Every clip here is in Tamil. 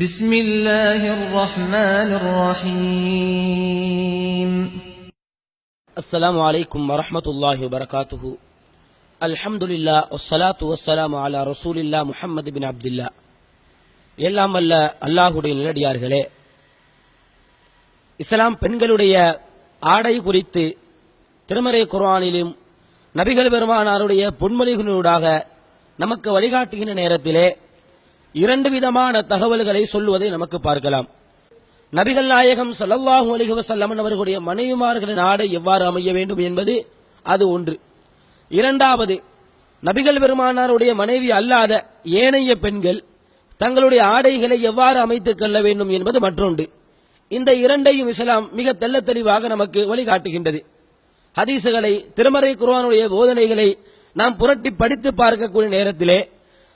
بسم الله الرحمن الرحيم السلام عليكم ورحمة الله وبركاته الحمد لله والصلاة والسلام على رسول الله محمد بن عبد الله எல்லாம் வல்ல அல்லாஹுடைய நிலடியார்களே இஸ்லாம் பெண்களுடைய ஆடை குறித்து திருமறை குர்ஆனிலும் நபிகள் பெருமானாருடைய பொன்மொழிகளூடாக நமக்கு வழிகாட்டுகின்ற நேரத்திலே இரண்டு விதமான தகவல்களை சொல்லுவதை நமக்கு பார்க்கலாம். நபிகள் நாயகம் ஸல்லல்லாஹு அலிஹி வசல்லமன் அவர்களுடைய மனைவிமார்களின் ஆடை எவ்வாறு அமைய வேண்டும் என்பது அது ஒன்று. இரண்டாவது நபிகள் பெருமானாருடைய மனைவி அல்லாத ஏனைய பெண்கள் தங்களுடைய ஆடைகளை எவ்வாறு அமைத்துக் கொள்ள வேண்டும் என்பது மற்றொன்று. இந்த இரண்டையும் இஸ்லாம் மிக தெல்ல தெளிவாக நமக்கு வழிகாட்டுகின்றது. ஹதீசுகளை திருமறை குருவானுடைய போதனைகளை நாம் புரட்டி படித்து பார்க்கக்கூடிய நேரத்திலே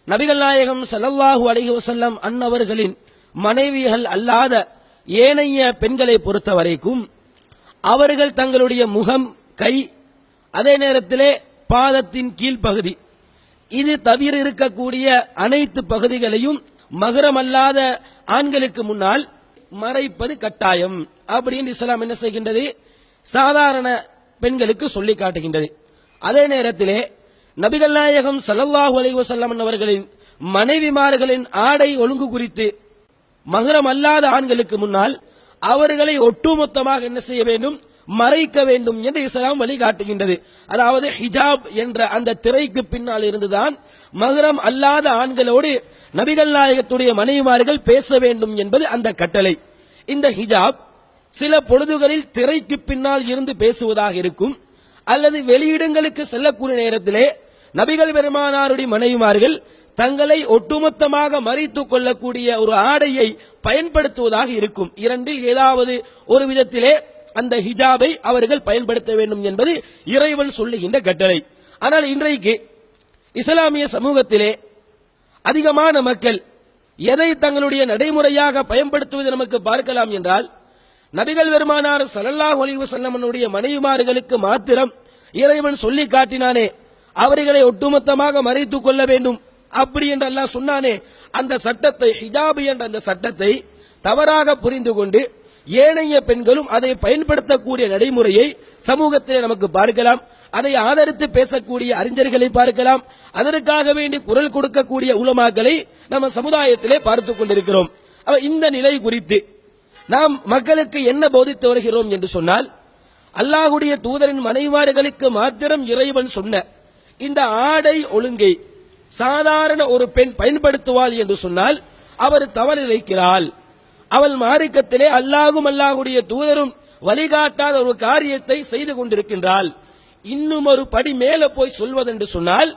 நபிகள் நாயகம் ஸல்லல்லாஹு அலைஹி வசல்லம் அன்னவர்களின் மனைவிகள் அல்லாத ஏனைய பெண்களை பொறுத்த வரைக்கும் அவர்கள் தங்களுடைய முகம் கை அதே நேரத்திலே பாதத்தின் கீழ்ப்பகுதி. இது தவிர இருக்கக்கூடிய அனைத்து பகுதிகளையும் மகரமல்லாத ஆண்களுக்கு முன்னால் மறைப்பது கட்டாயம். அப்படின்னு இஸ்லாம் என்ன செய்கின்றது? சாதாரண பெண்களுக்கு சொல்லி காட்டுகின்றது. அதே நேரத்திலே நபிகள் நாயகம் ஸல்லல்லாஹு அலைஹி அவர்களின் மனைவிமார்களின் ஆடை ஒழுங்கு குறித்து மகரம் அல்லாத ஆண்களுக்கு முன்னால் அவர்களை ஒட்டுமொத்தமாக என்ன செய்ய வேண்டும்? மறைக்க வேண்டும் என்று இஸ்லாம் வழிகாட்டுகின்றது. அதாவது ஹிஜாப் என்ற அந்த திரைக்கு பின்னால் இருந்துதான் மகரம் அல்லாத ஆண்களோடு நபிகள் நாயகத்துடைய மனைவிமார்கள் பேச வேண்டும் என்பது அந்த கட்டளை. இந்த ஹிஜாப் சில பொழுதுகளில் திரைக்கு பின்னால் இருந்து பேசுவதாக இருக்கும். அல்லது வெளியிடங்களுக்கு செல்லக்கூடிய நேரத்திலே நபிகள் பெருமானாருடைய மனைவிமார்கள் தங்களை ஒட்டுமொத்தமாக மறித்து கொள்ளக்கூடிய ஒரு ஆடையை பயன்படுத்துவதாக இருக்கும். இரண்டில் ஏதாவது ஒரு விதத்திலே அந்த ஹிஜாபை அவர்கள் பயன்படுத்த வேண்டும் என்பது இறைவன் சொல்லுகின்ற கட்டளை. ஆனால் இன்றைக்கு இஸ்லாமிய சமூகத்திலே அதிகமான மக்கள் எதை தங்களுடைய நடைமுறையாக பயன்படுத்துவது நமக்கு பார்க்கலாம் என்றால் நபிகள் பெருமானார் ஸல்லல்லாஹு அலைஹி வஸல்லமனுடைய மனைவிமார்களுக்கு மாத்திரம் இறைவன் சொல்லி காட்டினானே அவர்களை ஒட்டுமொத்தமாக மறைத்துக் கொள்ள வேண்டும். அப்படி என்று அல்லாஹ் சொன்னானே அந்த சட்டத்தை ஹிஜாபு என்ற அந்த சட்டத்தை தவறாக புரிந்து கொண்டு ஏனைய பெண்களும் அதை பயன்படுத்தக்கூடிய நடைமுறையை சமூகத்திலே நமக்கு பார்க்கலாம். அதை ஆதரித்து பேசக்கூடிய அறிஞர்களை பார்க்கலாம். அதற்காக வேண்டி குரல் கொடுக்கக்கூடிய உலமாக்களை நம்ம சமுதாயத்திலே பார்த்துக் கொண்டிருக்கிறோம். இந்த நிலை குறித்து நாம் மக்களுக்கு என்ன போதித்து வருகிறோம் என்று சொன்னால் அல்லாஹுடைய தூதரின் மனைவாடுகளுக்கு மாத்திரம் இறைவன் சொன்ன இந்த ஆடை ஒழுங்கை சாதாரண ஒரு பெண் பயன்படுத்துவாள் என்று சொன்னால் அவர் தவறிழைக்கிறாள் அவள் மார்க்கத்திலே அல்லாஹும் அல்லாஹுடைய தூதரும் வழிகாட்டாத ஒரு காரியத்தை செய்து கொண்டிருக்கின்றாள். இன்னும் ஒரு படி மேல போய் சொல்வதென்று சொன்னால்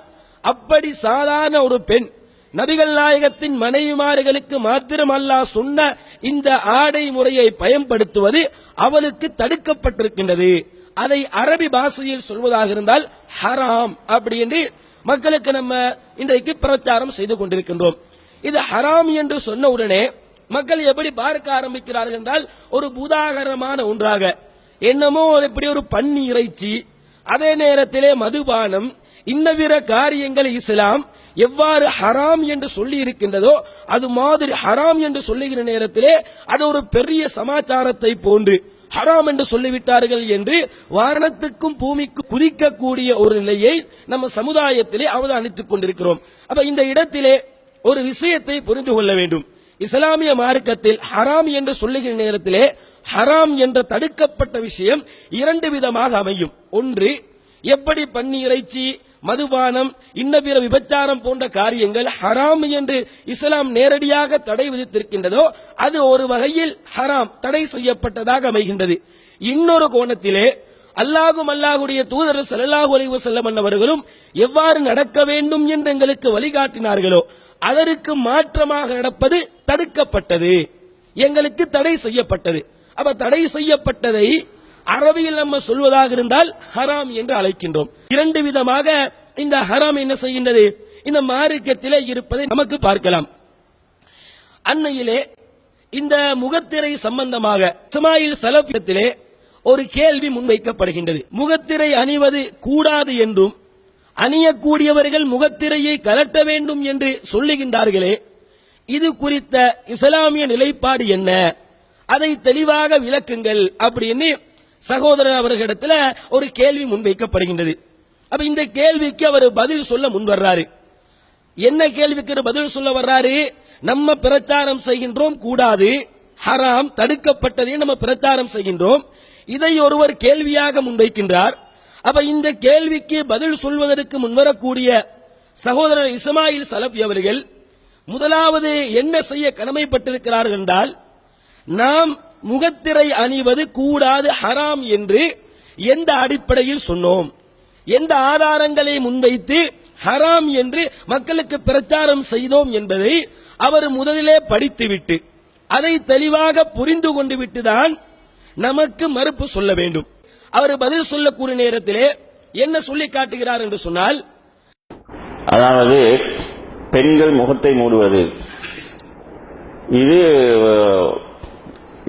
அப்படி சாதாரண ஒரு பெண் நபிகள் நாயகத்தின் மனைவிமார்களுக்கு மாத்திரம் அல்லாஹ் சொன்ன இந்த ஆடை முறையை பயன்படுத்துவது அவளுக்கு தடுக்கப்பட்டிருக்கின்றது. அதை அரபி பாஷையில் சொல்வதாக இருந்தால் ஹராம் அப்படி என்று மக்களுக்கு நம்ம இன்றைக்கு பிரச்சாரம் செய்து கொண்டிருக்கின்றோம். இது ஹராம் என்று சொன்ன உடனே மக்கள் எப்படி பார்க்க ஆரம்பிக்கிறார்கள் என்றால் ஒரு புதாகரமான ஒன்றாக. என்னமோ இப்படி ஒரு பன்னி இறைச்சி அதே நேரத்திலே மதுபானம் இன்னவிர காரியங்களை இஸ்லாம் எவ்வாறு ஹராம் என்று சொல்லி இருக்கின்றதோ அது மாதிரி ஹராம் என்று சொல்லுகிற நேரத்திலே அது ஒரு பெரிய சமாச்சாரத்தை போன்று. ஹராம் என்று சொல்லிவிட்டார்கள் என்று வாரணத்துக்கும் பூமிக்கும் குதிக்கக்கூடிய ஒரு நிலையை நம்ம சமுதாயத்திலே அவதானித்துக் கொண்டிருக்கிறோம். அப்ப இந்த இடத்திலே ஒரு விஷயத்தை புரிந்து கொள்ள வேண்டும். இஸ்லாமிய மார்க்கத்தில் ஹராம் என்று சொல்லுகிற நேரத்திலே ஹராம் என்ற தடுக்கப்பட்ட விஷயம் இரண்டு விதமாக அமையும். ஒன்று எப்படி பன்னி இறைச்சி மதுபானம் இன்ன பிற விபச்சாரம் போன்ற காரியங்கள் ஹராம் என்று இஸ்லாம் நேரடியாக தடை விதித்திருக்கின்றதோ அது ஒரு வகையில் ஹராம் தடை செய்யப்பட்டதாக அமைகின்றது. இன்னொரு கோணத்திலே அல்லாஹும் அல்லாஹுடைய தூதர் செல்லாஹு அலைஹி வஸல்லம் அவர்களும் எவ்வாறு நடக்க வேண்டும் என்று எங்களுக்கு வழிகாட்டினார்களோ அதற்கு மாற்றமாக நடப்பது தடுக்கப்பட்டது. எங்களுக்கு தடை செய்யப்பட்டது. அப்ப தடை செய்யப்பட்டதை அரபியில் நம்ம சொல்வதாக இருந்தால் ஹராம் என்று அழைக்கின்றோம். இரண்டு விதமாக இந்த ஹராம் என்ன செய்கின்றது? இந்த மார்க்கத்திலே இருப்பதை நமக்கு பார்க்கலாம். அன்னையிலே இந்த முகத்திரை சம்பந்தமாக இஸ்மாயில் சலபியத்திலே ஒரு கேள்வி முன்வைக்கப்படுகின்றது. முகத்திரை அணிவது கூடாது என்றும் அணியக்கூடியவர்கள் முகத்திரையை கலட்ட வேண்டும் என்று சொல்லுகின்றார்களே இது குறித்த இஸ்லாமிய நிலைப்பாடு என்ன? அதை தெளிவாக விளக்குங்கள் அப்படின்னு சகோதரர் அவர்களிடத்துல ஒரு கேள்வி முன்வைக்கப்படுகின்றது. அப்ப இந்த கேள்விக்கு அவர் பதில் சொல்ல முன் வர்றாரு. என்ன கேள்விக்கு பதில் சொல்ல வர்றாரு? நம்ம பிரச்சாரம் செய்கின்றோம் கூடாது. ஹராம் தடுக்கப்பட்டதை நம்ம பிரச்சாரம் செய்கின்றோம். இதை ஒருவர் கேள்வியாக முன்வைக்கின்றார். அப்ப இந்த கேள்விக்கு பதில் சொல்வதற்கு முன்வரக்கூடிய சகோதரர் இஸ்மாயில் சலபி அவர்கள் முதலாவது என்ன செய்ய கடமைப்பட்டிருக்கிறார்கள் என்றால் நாம் முகத்திரை அணிவது கூடாது ஹராம் என்று எந்த அடிப்படையில் சொன்னோம்? எந்த ஆதாரங்களை முன்வைத்து ஹராம் என்று மக்களுக்கு பிரச்சாரம் செய்தோம் என்பதை அவர் முதலிலே படித்துவிட்டு அதை தெளிவாக புரிந்து கொண்டு விட்டுதான் நமக்கு மறுப்பு சொல்ல வேண்டும். அவர் பதில் சொல்லக்கூடிய நேரத்திலே என்ன சொல்லி காட்டுகிறார் என்று சொன்னால் அதாவது பெண்கள் முகத்தை மூடுவது. இது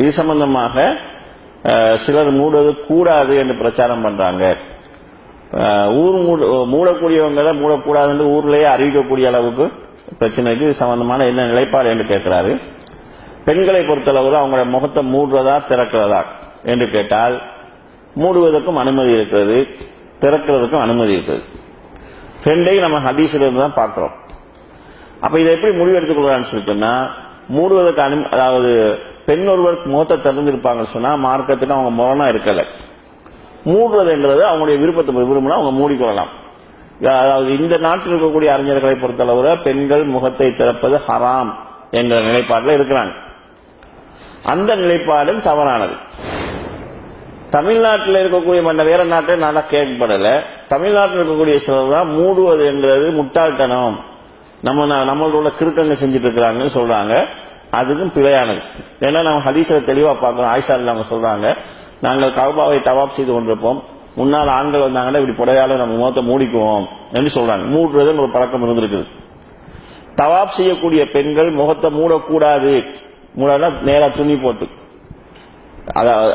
இது சம்பந்தமாக சிலர் மூடுவது கூடாது என்று பிரச்சாரம் பண்றாங்க. ஊர் மூட மூடக்கூடியவங்களை மூடக்கூடாதுன்னு ஊர்லேயே அறிவிக்கக்கூடிய அளவுக்கு பிரச்சனைக்கு இது சம்பந்தமான என்ன நிலைப்பாடு என்று கேட்கிறாரு. பெண்களை பொறுத்தளவில் அவங்களோட முகத்தை மூடுறதா திறக்கிறதா என்று கேட்டால் மூடுவதற்கும் அனுமதி இருக்கிறது திறக்கிறதுக்கும் அனுமதி இருக்கிறது. ரெண்டையும் நம்ம ஹதீஸ்ல இருந்து தான் பார்க்கிறோம். அப்ப இதை எப்படி முடிவு எடுத்துக்கொள்றான்னு சொல்லிட்டோம்னா மூடுவதற்கு அனு அதாவது பெண் ஒருவர் முகத்தை திறந்திருப்பாங்கன்னு சொன்னா மார்க்கத்துக்கு அவங்க முரணா இருக்கல. மூடுறதுங்கிறது அவங்களுடைய விருப்பத்தை விரும்பினா அவங்க மூடிக்கொள்ளலாம். அதாவது இந்த நாட்டில் இருக்கக்கூடிய அறிஞர்களை பொறுத்தளவுல பெண்கள் முகத்தை திறப்பது ஹராம் என்ற நிலைப்பாட்டில் இருக்கிறாங்க. அந்த நிலைப்பாடும் தவறானது. தமிழ்நாட்டில் இருக்கக்கூடிய மற்ற வேற நாட்டை நல்லா கேட்கப்படல. தமிழ்நாட்டில் இருக்கக்கூடிய சிலர் தான் மூடுவது என்கிறது முட்டாள்தனம். நம்ம நம்மளோட கிறுக்கங்க செஞ்சுட்டு இருக்கிறாங்கன்னு சொல்றாங்க. அதுக்கும் பிழையானது. ஏன்னா நம்ம ஹதீஸ்ல தெளிவா பார்க்கணும். ஆயிஷா அவங்க சொல்றாங்க நாங்கள் கௌபாவை தவாப் செய்து கொண்டிருப்போம். முன்னால் ஆண்கள் வந்தாங்கன்னா இப்படி புடையால நம்ம முகத்தை மூடிக்குவோம். என்று சொல்றாங்க. மூடுறதுன்னு ஒரு பழக்கம் இருந்திருக்குது. தவாப் செய்யக்கூடிய பெண்கள் முகத்தை மூடக்கூடாது. மூடனா நேரா துணி போட்டு.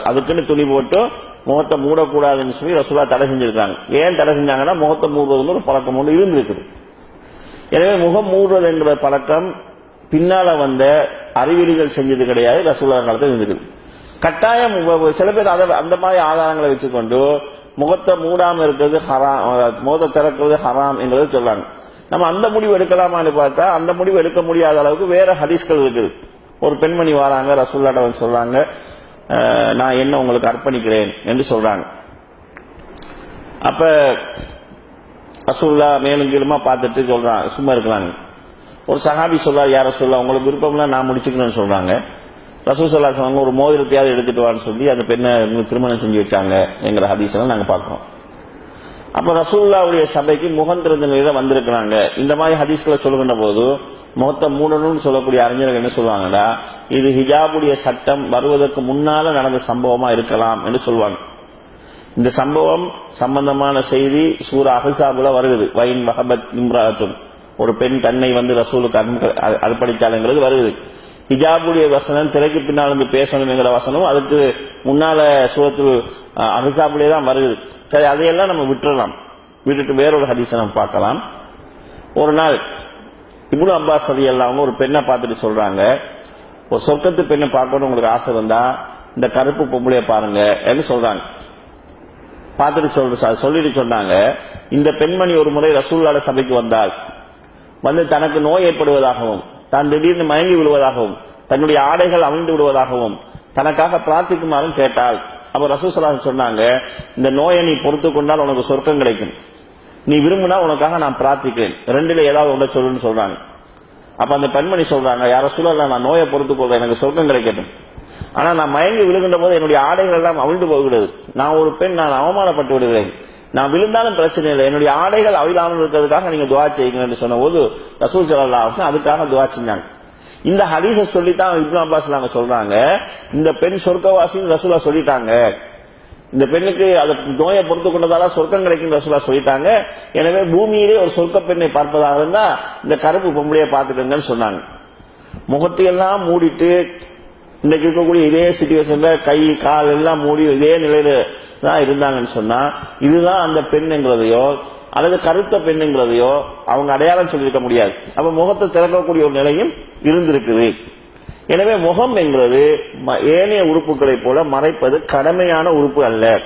அதுக்குன்னு துணி போட்டு முகத்தை மூடக்கூடாதுன்னு சொல்லி ரசூலா தடை செஞ்சிருக்காங்க. ஏன் தடை செஞ்சாங்கன்னா முகத்தை மூடுறதுன்னு ஒரு பழக்கம் ஒன்று இருந்திருக்குது. எனவே முகம் மூடுறது என்ற பழக்கம் பின்னால வந்த அறிவிலிகள் செஞ்சது கிடையாது ரசூலா காலத்தில் இருந்திருக்கு கட்டாயம் சில பேர் அதை அந்த மாதிரி ஆதாரங்களை வச்சுக்கொண்டு முகத்தை மூடாமல் இருக்கிறது ஹராம் முகத்தை திறக்கிறது ஹராம் என்றதை சொல்றாங்க நம்ம அந்த முடிவு எடுக்கலாமான்னு பார்த்தா அந்த முடிவு எடுக்க முடியாத அளவுக்கு வேற ஹதீஸ்கள் இருக்குது. ஒரு பெண்மணி வராங்க ரசூல்லாட்ட சொல்றாங்க நான் என்ன உங்களுக்கு அர்ப்பணிக்கிறேன் என்று சொல்றாங்க. அப்ப ரசூல்லா மேலும் கீழுமா பார்த்துட்டு சொல்றாங்க சும்மா இருக்கிறாங்க ஒரு சஹாபி சொல்றாரு யார சொல்ல உங்களுக்கு விருப்பம்னா நான் முடிச்சுக்கணும்னு சொல்றாங்க. ரசூல் சல்லா சொன்னாங்க ஒரு மோதிரத்தையாவது எடுத்துட்டு வான்னு சொல்லி அந்த பெண்ணை திருமணம் செஞ்சு வச்சாங்க எங்கிற ஹதீஸ்லாம் நாங்கள் பார்க்குறோம். அப்ப ரசூல்லாவுடைய சபைக்கு முகம் திறந்த நிலையில வந்திருக்கிறாங்க. இந்த மாதிரி ஹதீஸ்களை சொல்லுகின்ற போது முகத்தை மூடணும்னு சொல்லக்கூடிய அறிஞர்கள் என்ன சொல்லுவாங்கடா இது ஹிஜாபுடைய சட்டம் வருவதற்கு முன்னால நடந்த சம்பவமா இருக்கலாம் என்று சொல்லுவாங்க. இந்த சம்பவம் சம்பந்தமான செய்தி சூரா அஹசாபுல வருகிறது வைன் மஹபத் இம்ராத்தும். ஒரு பெண் தன்னை வந்து ரசூலுக்கு அர்ப்பணித்தாளுங்கிறது வருது. ஹிஜாபுடைய வசனம் திரைக்கு பின்னால் வந்து பேசணுங்கிற வசனம் அதுக்கு முன்னால சூரத்து அஹசாபுலே தான் வருது. சரி அதையெல்லாம் நம்ம விட்டுறலாம். விட்டுட்டு வேறொரு ஹதீஸை நம்ம பார்க்கலாம். ஒரு நாள் இவ்வளோ அப்பாஸ் ரதி ஒரு பெண்ணை பார்த்துட்டு சொல்றாங்க. ஒரு சொர்க்கத்து பெண்ணை பார்க்கணும் உங்களுக்கு ஆசை இருந்தா இந்த கருப்பு பொம்பளைய பாருங்க என்று சொல்றாங்க. பார்த்துட்டு சொல்ற சொல்லிட்டு சொன்னாங்க. இந்த பெண்மணி ஒரு முறை ரசூல்லாட சபைக்கு வந்தால் வந்து தனக்கு நோய் ஏற்படுவதாகவும் தான் திடீர்னு மயங்கி விடுவதாகவும் தன்னுடைய ஆடைகள் அவிழ்ந்து விடுவதாகவும் தனக்காக பிரார்த்திக்குமாறும் கேட்டாள் அப்ப ரசூசலா சொன்னாங்க இந்த நோயை நீ பொறுத்து கொண்டால் உனக்கு சொர்க்கம் கிடைக்கும். நீ விரும்பினால் உனக்காக நான் பிரார்த்திக்கிறேன். ரெண்டுல ஏதாவது ஒன்றை சொல்லுன்னு சொல்றாங்க. அப்ப அந்த பெண்மணி சொல்றாங்க யார சொல்லல நான் நோயை பொறுத்து போகிறேன் எனக்கு சொர்க்கம் கிடைக்கட்டும். ஆனா நான் மயங்கி விழுகின்ற போது என்னுடைய ஆடைகள் எல்லாம் அவிழ்ந்து போகிறது நான் ஒரு பெண் நான் அவமானப்பட்டு விடுகிறேன். நான் விழுந்தாலும் பிரச்சனை இல்லை. என்னுடைய ஆடைகள் அவிழாமல் இருக்கிறதுக்காக நீங்க துவா செய்யுங்க சொன்ன போது ரசூல் சல்லா அதுக்காக துவா செஞ்சாங்க. இந்த ஹதீஸை சொல்லித்தான் இப்னு அப்பாஸ் நாங்க சொல்றாங்க. இந்த பெண் சொர்க்கவாசின்னு ரசூலா சொல்லிட்டாங்க. இந்த பெண்ணுக்கு அதை நோயை பொறுத்து கொண்டதால சொர்க்கம் கிடைக்கும் ரசூலா சொல்லிட்டாங்க. எனவே பூமியிலே ஒரு சொர்க்க பெண்ணை பார்ப்பதாக இருந்தா இந்த கருப்பு பொம்பளையை பார்த்துக்கங்கன்னு சொன்னாங்க. முகத்தையெல்லாம் மூடிட்டு இன்னைக்கு இருக்கக்கூடிய இதே சுச்சுவேஷன்ல கை கால் எல்லாம் மூடி இதே நிலையில தான் இருந்தாங்கன்னு சொன்னா இதுதான் அந்த பெண்ணுங்கிறதையோ அல்லது கருத்த பெண்ணுங்கிறதையோ அவங்க அடையாளம் சொல்லியிருக்க முடியாது. அப்ப முகத்தை திறக்கக்கூடிய ஒரு நிலையும் இருந்திருக்குது. எனவே முகம் என்கிறது ம- ஏனைய உறுப்புகளைப் போல மறைப்பது கடமையான உறுப்பு அல்ல.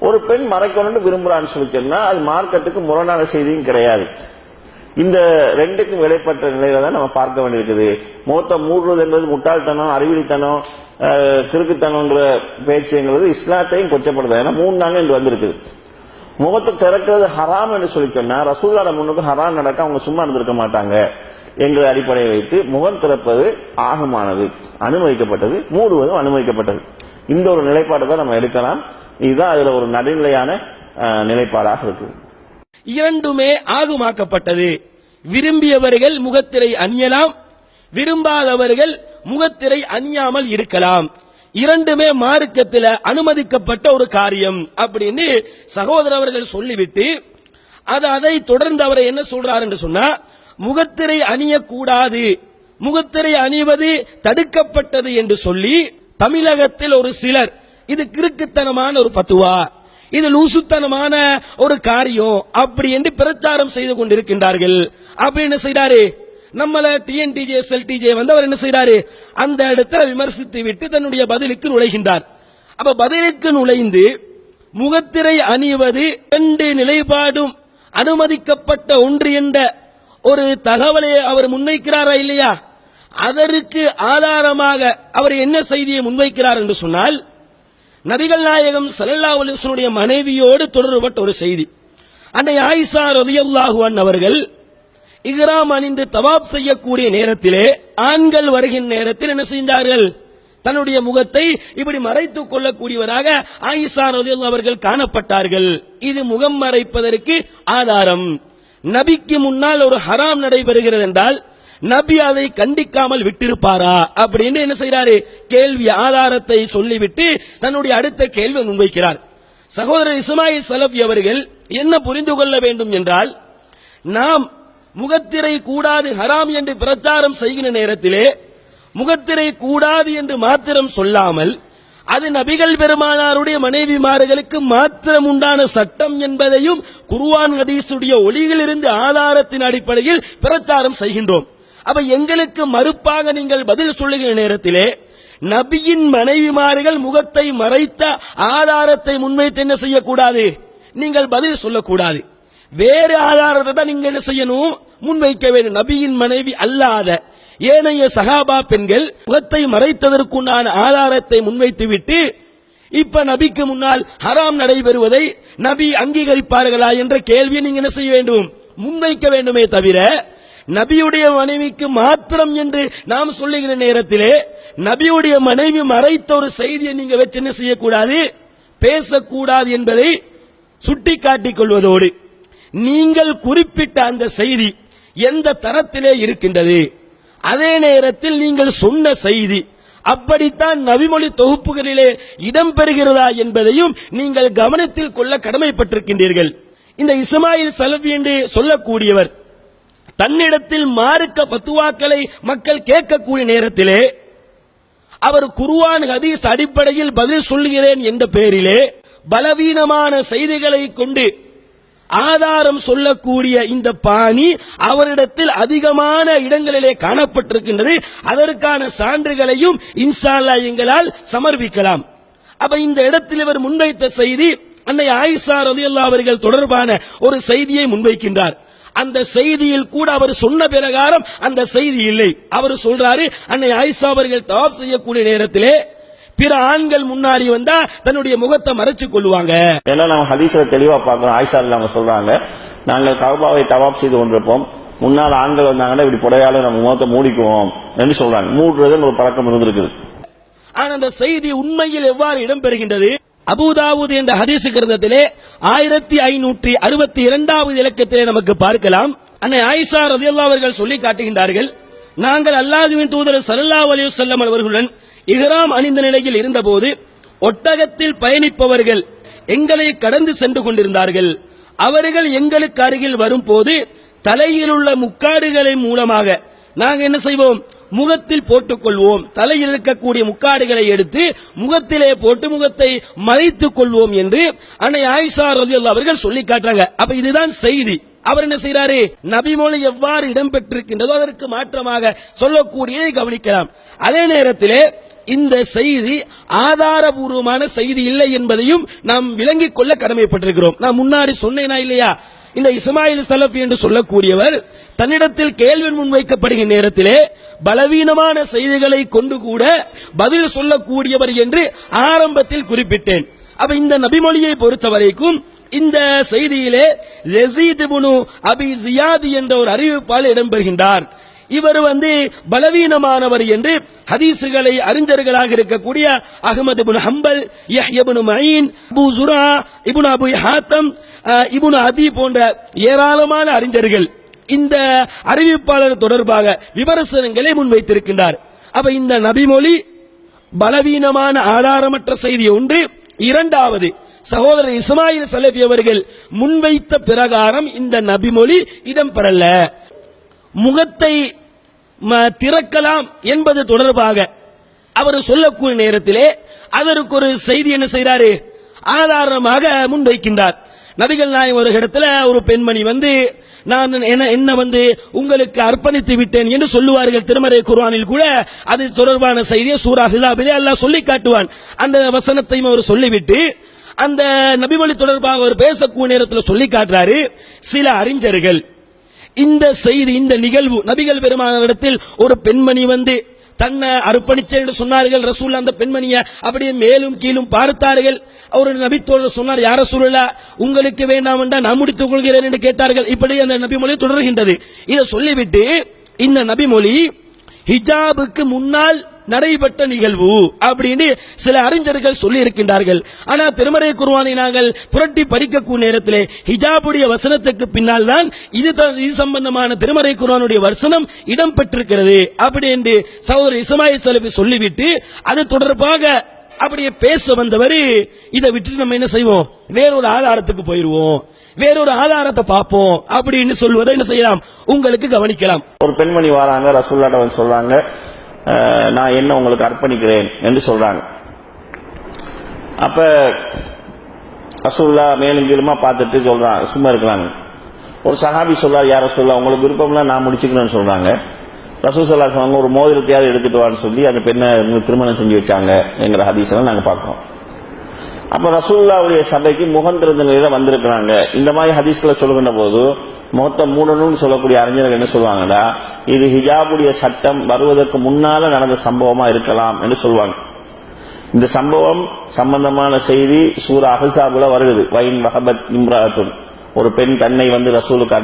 ஒரு பெண் மறைக்கணும்னு விரும்புறான்னு சொல்லி சொன்னா அது மார்க்கத்துக்கு முரணான செய்தியும் கிடையாது. இந்த ரெண்டுக்கும் இடைப்பட்ட நிலையில தான் நம்ம பார்க்க வேண்டியிருக்குது. முகத்தை மூடுறது என்பது முட்டாள்தனம் அறிவிலித்தனம் அஹ், கிறுக்குத்தனம்ன்ற பேச்சுங்கிறது இஸ்லாத்தையும் கொச்சப்படுது ஏன்னா மூணு நாங்க இன்று வந்திருக்குது. முகத்தை திறக்கிறது ஹராம் என்று சொல்லி சொன்னா ரசூல்லாட முன்னுக்கு ஹராம் நடக்க அவங்க சும்மா இருந்திருக்க மாட்டாங்க என்கிற அடிப்படையை வைத்து முகம் திறப்பது ஆகமானது அனுமதிக்கப்பட்டது மூடுவதும் அனுமதிக்கப்பட்டது. இந்த ஒரு நிலைப்பாட்டை தான் நம்ம எடுக்கலாம். இதுதான் அதுல ஒரு நடுநிலையான நிலைப்பாடாக இருக்குது. இரண்டுமே ஆகுமாக்கப்பட்டது. விரும்பியவர்கள் முகத்திரை அணியலாம் விரும்பாதவர்கள் முகத்திரை அணியாமல் இருக்கலாம். இரண்டுமே மார்க்கத்தில் அனுமதிக்கப்பட்ட ஒரு காரியம் அப்படின்னு சகோதரர் அவர்கள் சொல்லிவிட்டு அது அதை தொடர்ந்து அவரை என்ன சொல்றார் என்று சொன்னா முகத்திரை அணியக்கூடாது. முகத்திரை அணிவது தடுக்கப்பட்டது என்று சொல்லி தமிழகத்தில் ஒரு சிலர் இது கிறுக்குத்தனமான ஒரு பத்துவா இது லூசுத்தனமான ஒரு காரியம் அப்படி என்று பிரச்சாரம் செய்து கொண்டிருக்கின்றார்கள். அப்படி என்ன நம்மள டிஎன்டிஜே எஸ்எல்டிஜே வந்து அவர் என்ன செய்யறாரு அந்த இடத்துல விமர்சித்து விட்டு தன்னுடைய பதிலுக்கு நுழைகின்றார். அப்ப பதிலுக்கு நுழைந்து முகத்திரை அணிவது ரெண்டு நிலைப்பாடும் அனுமதிக்கப்பட்ட ஒன்று என்ற ஒரு தகவலை அவர் முன்வைக்கிறாரா இல்லையா? அதற்கு ஆதாரமாக அவர் என்ன செய்தியை முன்வைக்கிறார் என்று சொன்னால் நபிகள் நாயகம் ஸல்லல்லாஹு அலிஸ்வனுடைய மனைவியோடு தொடர்பட்ட ஒரு செய்தி. அன்னை ஆயிஷா ரலியல்லாஹு அவர்கள் இஹ்ராம் அணிந்து தவாப் செய்யக்கூடிய நேரத்திலே ஆண்கள் வருகின்ற நேரத்தில் என்ன செய்தார்கள் தன்னுடைய முகத்தை இப்படி மறைத்துக் கொள்ளக்கூடியவராக ஆயிஷா அவர்கள் காணப்பட்டார்கள். இது முகம் மறைப்பதற்கு ஆதாரம். நபிக்கு முன்னால் ஒரு ஹராம் நடைபெறுகிறது என்றால் நபி அதை கண்டிக்காமல் விட்டிருப்பாரா? அப்படின்னு என்ன செய்யறாரு கேள்வி ஆதாரத்தை சொல்லிவிட்டு தன்னுடைய அடுத்த கேள்வி முன்வைக்கிறார். சகோதரர் இஸ்மாயில் சலபி அவர்கள் என்ன புரிந்து கொள்ள வேண்டும் என்றால் நாம் முகத்திரை கூடாது ஹராம் என்று பிரச்சாரம் செய்கிற நேரத்திலே முகத்திரை கூடாது என்று மாத்திரம் சொல்லாமல் அது நபிகள் பெருமானாருடைய மனைவிமார்களுக்கு மாத்திரம் உண்டான சட்டம் என்பதையும் குருவான் ஹதீஸுடைய ஒளியிலிருந்து ஆதாரத்தின் அடிப்படையில் பிரச்சாரம் செய்கின்றோம். அப்ப எங்களுக்கு மறுப்பாக நீங்கள் பதில் சொல்லுகிற நேரத்திலே நபியின் மனைவிமார்கள் முகத்தை மறைத்த ஆதாரத்தை முன்வைத்து என்ன செய்யக்கூடாது? நீங்கள் பதில் சொல்லக்கூடாது. வேறு ஆதாரத்தை தான் நீங்க என்ன செய்யணும்? முன்வைக்க வேண்டும். நபியின் மனைவி அல்லாத ஏனைய சகாபா பெண்கள் முகத்தை மறைத்ததற்குண்டான ஆதாரத்தை முன்வைத்துவிட்டு இப்ப நபிக்கு முன்னால் ஹராம் நடைபெறுவதை நபி அங்கீகரிப்பார்களா என்ற கேள்வியை நீங்க என்ன செய்ய வேண்டும்? முன்வைக்க வேண்டுமே தவிர நபியுடைய மனைவிக்கு மாத்திரம் என்று நாம் சொல்லுகிற நேரத்திலே நபியுடைய மனைவி மறைத்த ஒரு செய்தியை நீங்க வச்சு என்ன செய்யக்கூடாது? பேசக்கூடாது என்பதை சுட்டிக்காட்டிக் கொள்வதோடு. நீங்கள் குறிப்பிட்ட அந்த செய்தி எந்த தரத்திலே இருக்கின்றது? அதே நேரத்தில் நீங்கள் சொன்ன செய்தி அப்படித்தான் நவிமொழி தொகுப்புகளிலே இடம்பெறுகிறதா என்பதையும் நீங்கள் கவனத்தில் கொள்ள கடமைப்பட்டிருக்கின்றீர்கள். இந்த இஸ்மாயில் சலவி என்று சொல்லக்கூடியவர் தன்னிடத்தில் மாறுக்க பத்துவாக்களை மக்கள் கேட்கக்கூடிய நேரத்திலே அவர் குருவான் ஹதீஸ் அடிப்படையில் பதில் சொல்லுகிறேன் என்ற பெயரிலே பலவீனமான செய்திகளை கொண்டு ஆதாரம் சொல்லக்கூடிய இந்த பாணி அவரிடத்தில் அதிகமான இடங்களிலே காணப்பட்டிருக்கின்றது. அதற்கான சான்றுகளையும் இன்சால்லா எங்களால் சமர்ப்பிக்கலாம். அப்ப இந்த இடத்தில் இவர் முன்வைத்த செய்தி அன்னை ஆயிஷா ரதியல்லா அவர்கள் தொடர்பான ஒரு செய்தியை முன்வைக்கின்றார். அந்த செய்தியில் கூட அவர் சொன்ன பிரகாரம் அந்த செய்தி இல்லை. அவர் சொல்றாரு அன்னை ஆயிஷா அவர்கள் தவாப் செய்யக்கூடிய நேரத்திலே பிற ஆண்கள் முன்னாடி வந்தா தன்னுடைய முகத்தை மறைச்சு கொள்வாங்க ஏன்னா நம்ம ஹதீஸ்ல தெளிவா பார்க்கிறோம். ஆயிஷா அவங்க சொல்றாங்க நாங்கள் கபாவை தவாப் செய்து கொண்டிருப்போம். முன்னால் ஆண்கள் வந்தாங்கன்னா இப்படி புடையால நம்ம முகத்தை மூடிக்குவோம். என்று சொல்றாங்க. மூடுறதுன்னு ஒரு பழக்கம் இருந்திருக்குது. ஆனா அந்த செய்தி உண்மையில் எவ்வாறு இடம்பெறுகின்றது? அபுதாவுத் என்ற ஹதீஸ் கிரந்தத்திலே ஆயிரத்தி ஐநூற்றி அறுபத்தி இரண்டாவது இலக்கத்திலே நமக்கு பார்க்கலாம். அன்னை ஆயிஷா ரதியல்லா அவர்கள் சொல்லி காட்டுகின்றார்கள் நாங்கள் அல்லாஹுவின் தூதர் அலைஹி வஸல்லம் அவர்களுடன் இஹ்ராம் அணிந்த நிலையில் இருந்தபோது ஒட்டகத்தில் பயணிப்பவர்கள் எங்களை கடந்து சென்று கொண்டிருந்தார்கள். அவர்கள் எங்களுக்கு அருகில் வரும்போது தலையில் உள்ள முக்காடுகளை மூலமாக நாங்கள் என்ன செய்வோம்? முகத்தில் போட்டுக்கொள்வோம். தலையில் இருக்கக்கூடிய முக்காடுகளை எடுத்து முகத்திலே போட்டு முகத்தை மறைத்துக் கொள்வோம் என்று அன்னை ஆயிஷா ரலியல்லாஹு அவர்கள் சொல்லி காட்டுறாங்க. அப்ப இதுதான் செய்தி. அவர் என்ன செய்யறாரு நபிமொழி எவ்வாறு இடம்பெற்றிருக்கின்றதோ அதற்கு மாற்றமாக சொல்லக்கூடியதை கவனிக்கலாம். அதே நேரத்திலே இந்த செய்தி ஆதாரபூர்வமான செய்தி இல்லை என்பதையும் நாம் விளங்கிக் கொள்ள கடமைப்பட்டிருக்கிறோம். நான் முன்னாடி சொன்னேனா இல்லையா? இந்த இஸ்மாயில் சலபி என்று சொல்லக்கூடியவர் தன்னிடத்தில் கேள்வி முன்வைக்கப்படுகிற நேரத்திலே பலவீனமான செய்திகளை கொண்டு கூட பதில் சொல்லக்கூடியவர் என்று ஆரம்பத்தில் குறிப்பிட்டேன். அப்ப இந்த நபிமொழியை பொறுத்த வரைக்கும் இந்த செய்தியிலே யசீத் முனு அபி ஜியாத் என்ற ஒரு அறிவிப்பால் இடம்பெறுகின்றார். இவர் வந்து பலவீனமானவர் என்று ஹதீசுகளை அறிஞர்களாக இருக்கக்கூடிய Ahmad ibn Hanbal Yahya ibn Main Abu Zura ibn Abu Hatim அஹ், அதி போன்ற ஏராளமான அறிஞர்கள் இந்த அறிவிப்பாளர் தொடர்பாக விமர்சனங்களை முன்வைத்திருக்கின்றார். அப்ப இந்த நபிமொழி பலவீனமான ஆதாரமற்ற செய்தி ஒன்று. இரண்டாவது சகோதரர் இஸ்மாயில் சலபி அவர்கள் முன்வைத்த பிரகாரம் இந்த நபிமொழி இடம்பெறல. முகத்தை ம- திறக்கலாம் என்பது தொடர்பாக அவர் சொல்லக்கூடிய நேரத்திலே அதற்கு ஒரு செய்தி என்ன செய்கிறாரு? ஆதாரமாக முன்வைக்கின்றார். நபிகள் நாயகம் ஒரு இடத்துல ஒரு பெண்மணி வந்து நான் என்ன என்ன வந்து உங்களுக்கு அர்ப்பணித்து விட்டேன் என்று சொல்லுவார்கள் திருமறை குர்வானில் கூட. அது தொடர்பான செய்தியை சூரா ஹிலாபிலே அல்லாஹ் சொல்லி காட்டுவான். அந்த வசனத்தையும் அவர் சொல்லிவிட்டு அந்த நபிமொழி தொடர்பாக அவர் பேசக்கூடிய நேரத்தில் சொல்லி காட்டுறாரு. சில அறிஞர்கள் இந்த செய்தி இந்த நிகழ்வு நபிகள் பெருமானிடத்தில் ஒரு பெண்மணி வந்து தன்னை அர்ப்பணிச்சேன் என்று சொன்னார்கள். ரசூல் அந்த பெண்மணியை அப்படியே மேலும் கீழும் பார்த்தார்கள். அவர் நபித்தோழர் சொன்னார் யார சூழலா உங்களுக்கு வேண்டாம் என்றால் நான் முடித்துக் கொள்கிறேன் என்று கேட்டார்கள். இப்படி அந்த நபிமொழி தொடர்கின்றது. இதை சொல்லிவிட்டு இந்த நபிமொழி ஹிஜாபுக்கு முன்னால் நடைபெற்ற நிகழ்வு அப்படின்னு சில அறிஞர்கள் சொல்லி இருக்கின்றார்கள் ஆனா திருமறை குருவானை நாங்கள் புரட்டி படிக்கக்கூடிய நேரத்திலே ஹிஜாபுடைய வசனத்துக்கு பின்னால் தான் இது இது சம்பந்தமான திருமறை குருவானுடைய வசனம் இடம் பெற்றிருக்கிறது அப்படி என்று சகோதரர் இஸ்மாயில் சலபி சொல்லிவிட்டு அது தொடர்பாக அப்படியே பேச வந்தவர் இதை விட்டு நம்ம என்ன செய்வோம்? வேறொரு ஆதாரத்துக்கு போயிருவோம். வேறொரு ஆதாரத்தை பார்ப்போம். அப்படின்னு சொல்வதை என்ன செய்யலாம்? உங்களுக்கு கவனிக்கலாம். ஒரு பெண்மணி வராங்க ரசூல்லாட்ட சொல்றாங்க நான் என்ன உங்களுக்கு அர்ப்பணிக்கிறேன் என்று சொல்றாங்க. அப்ப ரசூல்லா மேலும் கீழுமா பார்த்துட்டு சொல்றாங்க சும்மா இருக்கிறாங்க. ஒரு சஹாபி சொல்றாரு யார சொல்லா உங்களுக்கு விருப்பம்லாம் நான் முடிச்சுக்கிறேன்னு சொல்றாங்க. ரசூல் சல்லா சொன்னாங்க ஒரு மோதிரத்தையாவது எடுத்துட்டு வான்னு சொல்லி அந்த பெண்ணை திருமணம் செஞ்சு வச்சாங்க என்கிற ஹதீஸெல்லாம் நாங்கள் பார்க்கறோம். அப்ப ரசூல்லாவுடைய சபைக்கு முகம் திறந்த நிலையில வந்திருக்கிறாங்க. இந்த மாதிரி ஹதீஸ்களை சொல்லுகின்ற போது முகத்தை மூடணும்னு சொல்லக்கூடிய அறிஞர்கள் என்ன சொல்லுவாங்கடா இது ஹிஜாபுடைய சட்டம் வருவதற்கு முன்னால நடந்த சம்பவமா இருக்கலாம் என்று சொல்லுவாங்க. இந்த சம்பவம் சம்பந்தமான செய்தி சூரா அஹசாபுல வருகிறது. வைன் மஹபத் இம்ராத்துன். ஒரு பெண் தன்னை வந்து ரசூலுக்கு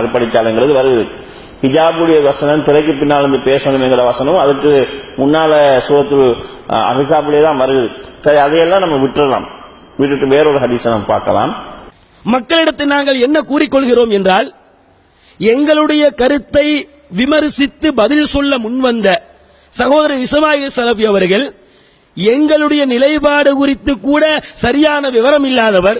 அர்ப்பணித்தாளுங்கிறது வருது. ஹிஜாபுடைய வசனம் திரைக்கு பின்னால் வந்து பேசணுங்கிற வசனம் அதுக்கு முன்னால சூரத்து அஹிசாபுடைய தான் வருது. சரி அதையெல்லாம் நம்ம விட்டுறலாம். விட்டுட்டு வேறொரு ஹதீஸை நம்ம பார்க்கலாம். மக்களிடத்தில் நாங்கள் என்ன கூறிக்கொள்கிறோம் என்றால் எங்களுடைய கருத்தை விமர்சித்து பதில் சொல்ல முன்வந்த சகோதரர் இஸ்மாயில் சலபி அவர்கள் எங்களுடைய நிலைப்பாடு குறித்து கூட சரியான விவரம் இல்லாதவர்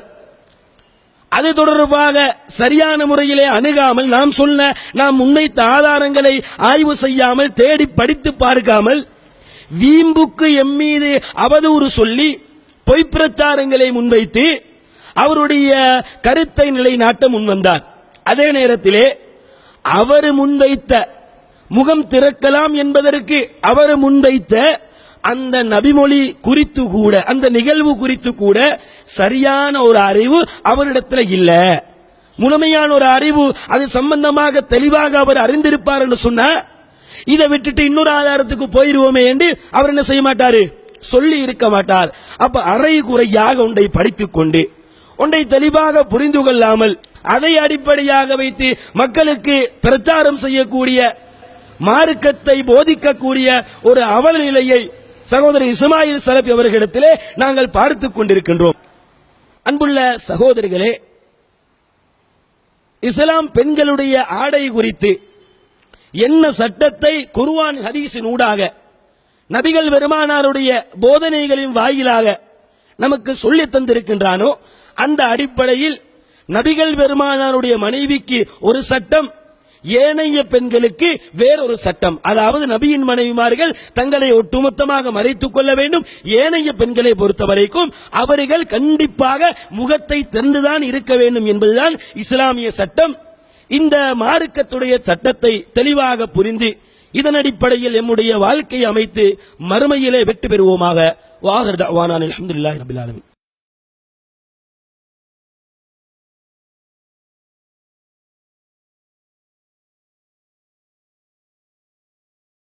அது தொடர்பாக சரியான முறையிலே அணுகாமல் நாம் சொன்ன நாம் முன்வைத்த ஆதாரங்களை ஆய்வு செய்யாமல் தேடி படித்து பார்க்காமல் வீம்புக்கு எம்மீது அவதூறு சொல்லி பொய்ப்பிரச்சாரங்களை முன்வைத்து அவருடைய கருத்தை நிலைநாட்ட முன்வந்தார். அதே நேரத்திலே அவர் முன்வைத்த முகம் திறக்கலாம் என்பதற்கு அவர் முன்வைத்த அந்த நபிமொழி குறித்து கூட அந்த நிகழ்வு குறித்து கூட சரியான ஒரு அறிவு அவரிடத்தில் இல்லை. முழுமையான ஒரு அறிவு அது சம்பந்தமாக தெளிவாக அவர் அறிந்திருப்பார் என்று சொன்ன இதை விட்டுட்டு இன்னொரு ஆதாரத்துக்கு போயிருவோமே என்று அவர் என்ன செய்ய மாட்டாரு? சொல்லி இருக்க மாட்டார். அப்ப அரை குறையாக ஒன்றை படித்துக் கொண்டு ஒன்றை தெளிவாக புரிந்து கொள்ளாமல் அதை அடிப்படையாக வைத்து மக்களுக்கு பிரச்சாரம் செய்யக்கூடிய மார்க்கத்தை போதிக்கக்கூடிய ஒரு அவல நிலையை சகோதரர் இஸ்மாயில் சலபி அவர்களிடத்திலே நாங்கள் பார்த்துக் கொண்டிருக்கின்றோம். அன்புள்ள சகோதரிகளே இஸ்லாம் பெண்களுடைய ஆடை குறித்து என்ன சட்டத்தை குருவான் ஹதீஸின் ஊடாக நபிகள் பெருமானாருடைய போதனைகளின் வாயிலாக நமக்கு சொல்லி தந்திருக்கின்றானோ அந்த அடிப்படையில் நபிகள் பெருமானாருடைய மனைவிக்கு ஒரு சட்டம் ஏனைய பெண்களுக்கு வேறொரு சட்டம். அதாவது நபியின் மனைவிமார்கள் தங்களை ஒட்டுமொத்தமாக மறைத்துக் கொள்ள வேண்டும். ஏனைய பெண்களை பொறுத்த வரைக்கும் அவர்கள் கண்டிப்பாக முகத்தை திறந்துதான் இருக்க வேண்டும் என்பதுதான் இஸ்லாமிய சட்டம். இந்த மார்க்கத்துடைய சட்டத்தை தெளிவாக புரிந்து இதன் அடிப்படையில் எம்முடைய வாழ்க்கையை அமைத்து மறுமையிலே வெற்றி பெறுவோமாக. வாகர் தவானான் அல்ஹம்துலில்லாஹி ரபில்